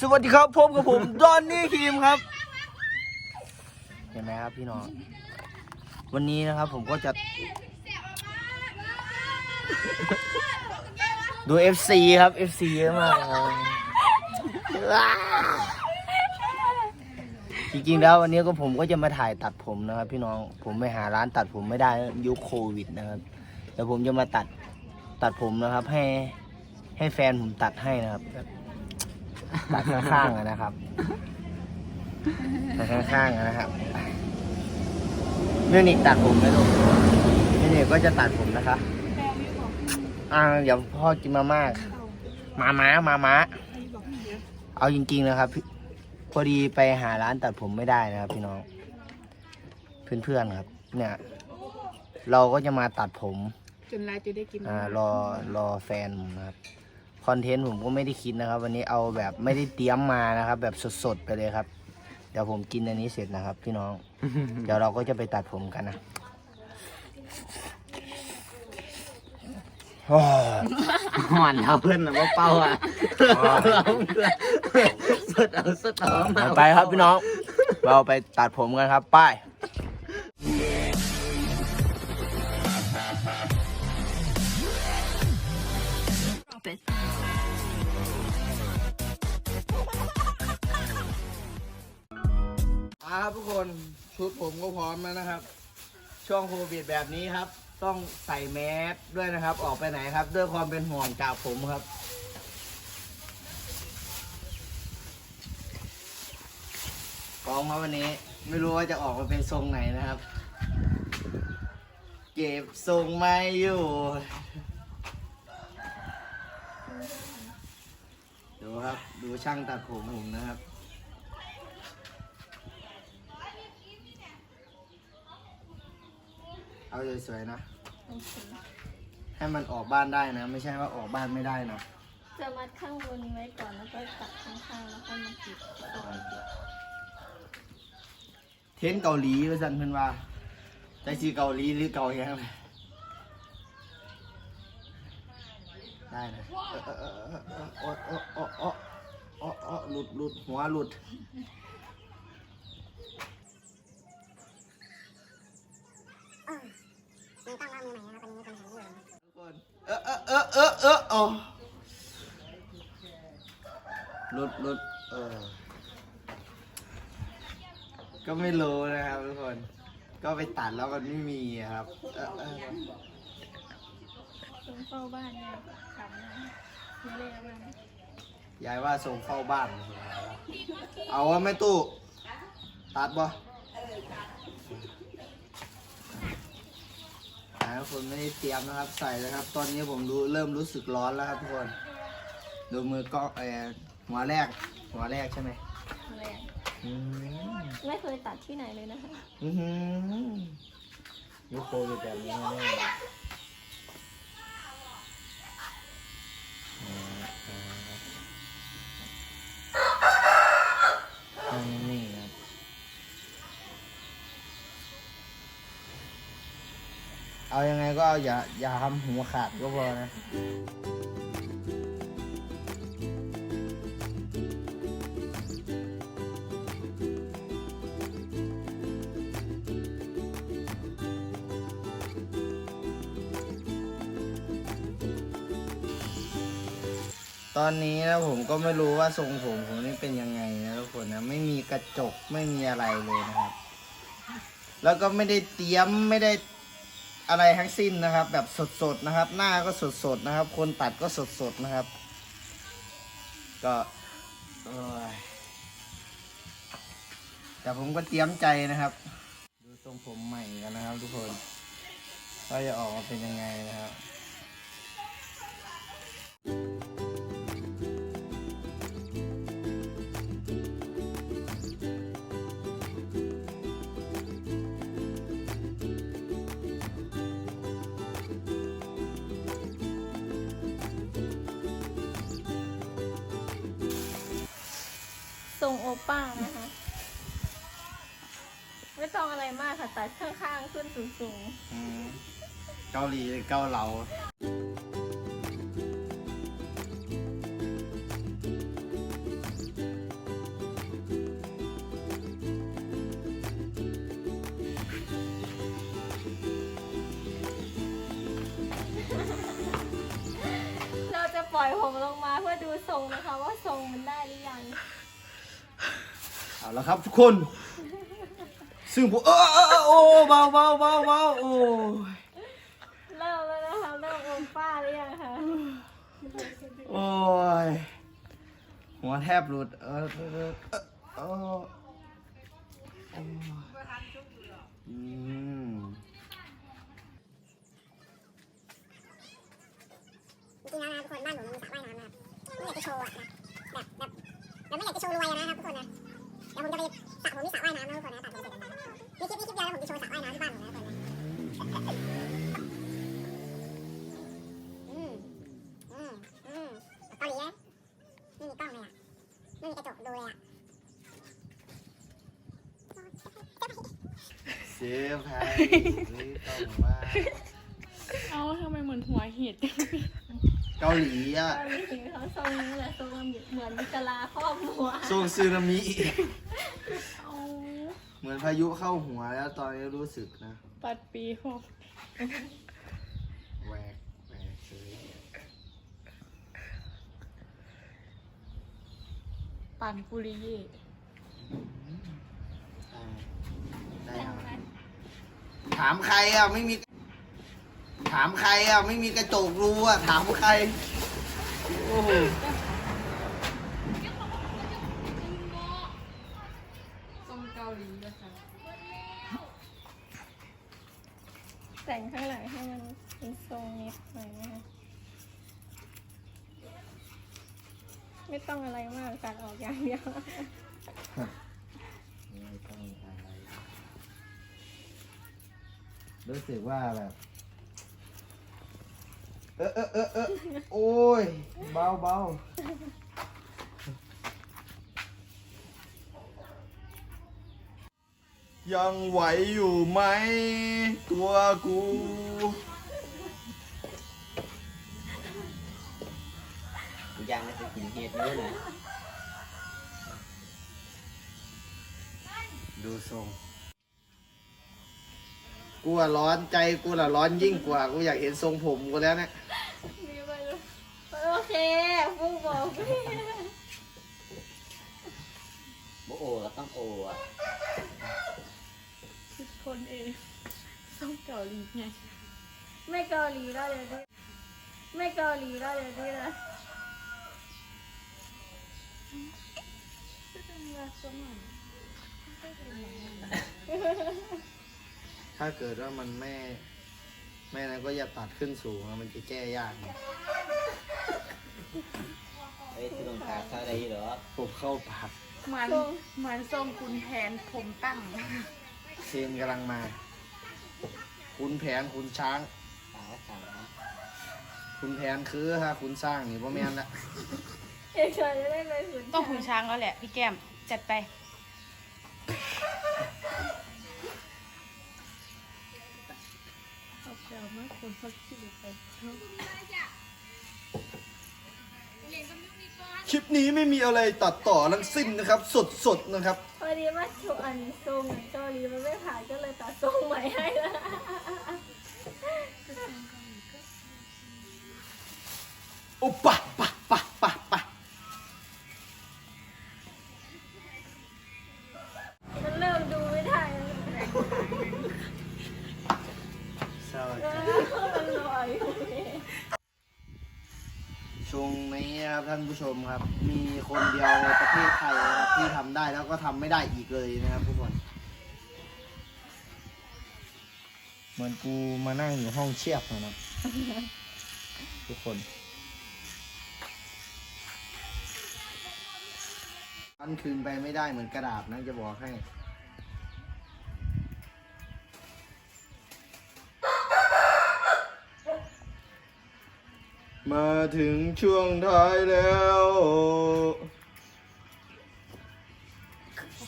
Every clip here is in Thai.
สวัสดีครับพบกับผมดอนนี่ครีมครับ เห็นไหมครับพี่น้อง วันนี้นะครับผมก็จะ ดู FC ครับ FC เยอะมากครับจริงๆแล้ววันนี้ก็ผมก็จะมาถ่ายตัดผมนะครับ พี่น้องผมไปหาร้านตัดผมไม่ได้ยุคโควิดนะครับเดี๋ยวผมจะมาตัดตัดผมนะครับ ให้ให้แฟนผมตัดให้นะครับ ตัดข้างๆอะนะครับตัดข้างๆอะนะครับเนื่อนิกตัดผมไหมลูกเนื่อนิกก็จะตัดผมนะคะอ่าเดี๋ยวพ่อกินมาม่ามาม้ามาม้าเอาจริง ๆนะครับพี่พอดีไปหาร้านตัดผมไม่ได้นะครับ พี่น้องเพื่อนๆครับ เนี่ย เราก็จะมาตัดผม จนลายจะได้กิน อ่ารอรอแฟนผมนะครับ คอนเทนต์ผมก็ไม่ได้คิดนะครับ วันนี้เอาแบบไม่ได้เตรียมมานะครับ แบบสดๆไปเลยครับ เดี๋ยวผมกินอันนี้เสร็จนะครับ พี่น้อง เดี๋ยวเราก็จะไปตัดผมกันนะโอ้ยห่อนเอาเพื่อนนะว่าเป้าอะสดเอาสดเอามาไปครับพี่น้อง เราไปตัดผมกันครับ ไป้ายค คนชุดผมก็พร้อมแล้วนะครับ ช่วงโควิดแบบนี้ครับ ต้องใส่แมสด้วยนะครับ ออกไปไหนครับ ด้วยความเป็นห่วงจากผมครับกองมาวันนี้ ไม่รู้ว่าจะออกมาเป็นทรงไหนนะครับ เก็บทรงไม่อยู่ดูครับ ดูช่างตัดผมผมนะครับ เอาสวยๆนะให้มันออกบ้านได้นะ ไม่ใช่ว่าออกบ้านไม่ได้นะจะมัดข้างบนไว้ก่อนแล้วก็ตัดข้างๆแล้วก็มาปิดตรงเทรนเกาหลีว่าสันเพื่อนว่าใจชีเกาหลีหรือเกายังไงได้นะเออเออเออเออเออเออเออเออเออหลุดหลุดหัวหลุด ไม่ต้องว่ามือใหม่นะครับตอนนี้คนถ่ายอยู่ ทุกคนเออเออ เออเออเออโอ้หลุดหลุดเออ ก็ไม่รู้นะครับทุกคน ก็ไปตัดแล้วมันไม่มีอะครับ เออเออตรงเฝ้าบ้านเนี่ยทำนะไม่ได้เอาบ้านยายว่าส่งเข้าบ้าน เอาว่าไม่ตู้ ตัดบ่ อ่าทุกคนไม่ได้เตรียมนะครับใส่แล้วครับ ตอนนี้ผมรู้เริ่มรู้สึกร้อนแล้วครับทุกคน ดูมือก็เออหัวแรก หัวแรกใช่ไหมแรงอืมไม่เคยตัดที่ไหนเลยนะคะ อื้อหือยุคโควิดแบบนี้แน่เลยอ่าอ่านั่งนิ่งๆครับ เอายังไงก็อาอย่าอย่าทำหัวขาดก็พอนะตอนนี้นะผมก็ไม่รู้ว่าทรงผมผมนี่เป็นยังไงนะทุกคนนะไม่มีกระจกไม่มีอะไรเลยนะครับ แล้วก็ไม่ได้เตรียมไม่ได้ อะไรทั้งสิ้นนะครับ แบบสดๆนะครับ หน้าก็สดๆนะครับ คนตัดก็สดๆนะครับ ก็แต่ผมก็เตรียมใจนะครับ ดูทรงผมใหม่กันนะครับ ทุกคน ก็จะออกมาเป็นยังไงนะครับ รงโอป้านะคะ ไม่ต้องอะไรมากค่ะตัดข้างๆขึ้นสูงอืมเกาหลีเกาเหลาๆ เราจะปล่อยผมลงมาเพื่อดูทรงนะคะ ว่าทรงมันได้หรือยัง เอาละครับทุกคน ซึ่งผมเออเออเออโอ้เบาเบาเบาเบาโอ้ยเริ่มแล้วนะคะเริ่มอมป้าหรือยังคะโอ้ยหัวแทบหลุดเออเออเออเออโอ้ยอืม กระจกดูเลยอะเสียพายนี่ต้องว่าเอาทำไมเหมือนหัวเห็ดเกาหลีอะตอนนี้ถึงเขาทรงนี้แหละทรงเหมือนมิกลาครอบหัวโซซึนามิเอาเหมือนพายุเข้าหัวแล้วตอนนี้รู้สึกนะ ปัดปีหกแหวกแหวกเลย ปันปุริเย่ได้ครับถามใครอะไม่มี ถามใครอะไม่มีกระจกรูอะถามใครโอ้โหทรงเกาหลีนะคะแต่งข้างหลังให้มันเป็นทรงเน็ตหน่อยนะคะ ไม่ต้องอะไรมากตัดออกอย่างเดียวไม่ต้องอะไร รู้สึกว่าแบบ เออเออเออเออโอ้ย เบาเบายังไหวอยู่ไหม ตัวกู กูยังไม่เคยกินเห็ดเลยนะดูทรงกูอะร้อนใจกูละร้อนยิ่งกว่า กูอยากเห็นทรงผมกูแล้วเนี่ยมีไปเลยโอเคฟุกบอกพี่โบโอก็ต้องโออะคิดคนเองทรงเกาหลีไง ไม่เกาหลีแล้วเดี๋ยวนี้ไม่เกาหลีแล้วเดี๋ยวนี้นะ ถ้าเกิดว่ามันไม่ไม่นั้นก็อย่าตัดขึ้นสูงนะมันจะแก้ยากไงเฮ้ยที่ลงตาเข้าได้อยี่เหรอผมเข้าปากเหมือนเหมือนทรงคุณแผนผมตั้งเซนกำลังมา คุณแผนคุณช้างตาขาวนะคุณแผนคือฮะคุณสร้างนี่พ่อแม่นละ เอกชนจะได้ไปสุดต้องขุนช้างแล้วแหละพี่แก้มจัดไป เอาเปล่ามากคนเขาคิดไปคลิปนี้ไม่มีอะไรตัดต่อทั้งสิ้นนะครับ สดๆนะครับ พอดีว่าชวนทรงเกาหลีมันไม่ผ่านก็เลยตัดทรงใหม่ให้ละโอ้ปะปะปะปะ ได้แล้วก็ทำไม่ได้อีกเลยนะครับทุกคน เหมือนกูมานั่งอยู่ห้องเชียบนะนะ ทุกคน มันคืนไปไม่ได้เหมือนกระดาษนะจะบอกให้ มาถึงช่วงท้ายแล้ว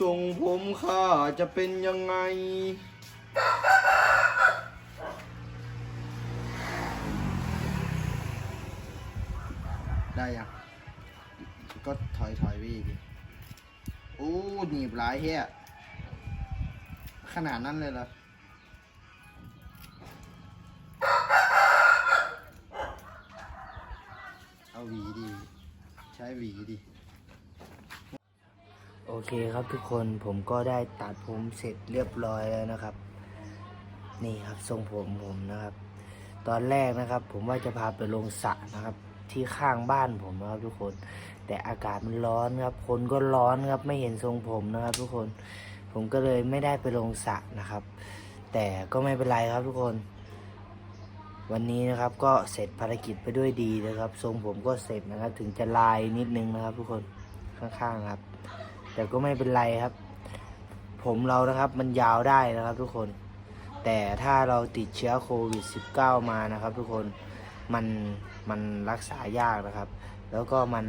ทรงผมข้าจะเป็นยังไง ได้ยังก็ถอยถอยไปอีกดิโอ้หนีบหลายเฮียขนาดนั้นเลยเหรอเอาหวีดี ใช้หวีดี เคครับทุกคนผมก็ได้ตัดผมเสร็จเรียบร้อยแล้วนะครับ นี่ครับทรงผมผมนะครับ ตอนแรกนะครับ ผมว่าจะพาไปลงสระนะครับ ที่ข้างบ้านผมนะครับทุกคน แต่อากาศมันร้อนครับ คนก็ร้อนครับไม่เห็นทรงผมนะครับ ทุกคนผมก็เลยไม่ได้ไปลงสระนะครับ แต่ก็ไม่เป็นไรครับทุกคน วันนี้นะครับก็เสร็จภารกิจไปด้วยดีนะครับ ทรงผมก็เสร็จนะครับ ถึงจะลายนิดนึงนะครับ ทุกคนข้างๆครับ แต่ก็ไม่เป็นไรครับ ผมเรานะครับมันยาวได้นะครับทุกคน แต่ถ้าเราติดเชื้อโควิด -19 มานะครับ ทุกคนมันมันรักษายากนะครับ แล้วก็มัน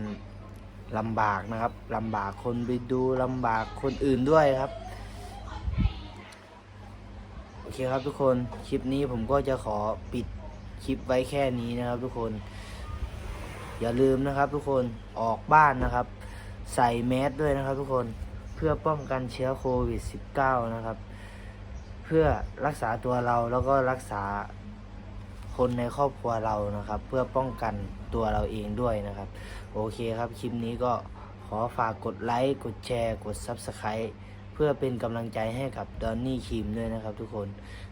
ลำบากนะครับลำบากคนไปดูลำบากคนอื่นด้วยครับโอเคครับทุกคนคลิปนี้ผมก็จะขอปิดคลิปไว้แค่นี้นะครับ ทุกคน อย่าลืมนะครับ ทุกคนออกบ้านนะครับ ใส่แมสด้วยนะครับทุกคนเพื่อป้องกันเชื้อโควิด -19 นะครับ เพื่อรักษาตัวเราแล้วก็รักษาคนในครอบครัวเรานะครับ เพื่อป้องกันตัวเราเองด้วยนะครับ โอเคครับ คลิปนี้ก็ขอฝากกดไลค์กดแชร์กด Subscribe เพื่อเป็นกำลังใจให้กับดอนนี่คิมด้วยนะครับทุกคน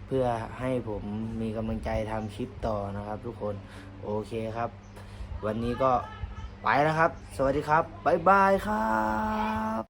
เพื่อให้ผมมีกำลังใจทำคลิปต่อนะครับทุกคนโอเคครับ วันนี้ก็ ไปแล้วครับ สวัสดีครับ บ๊ายบายครับ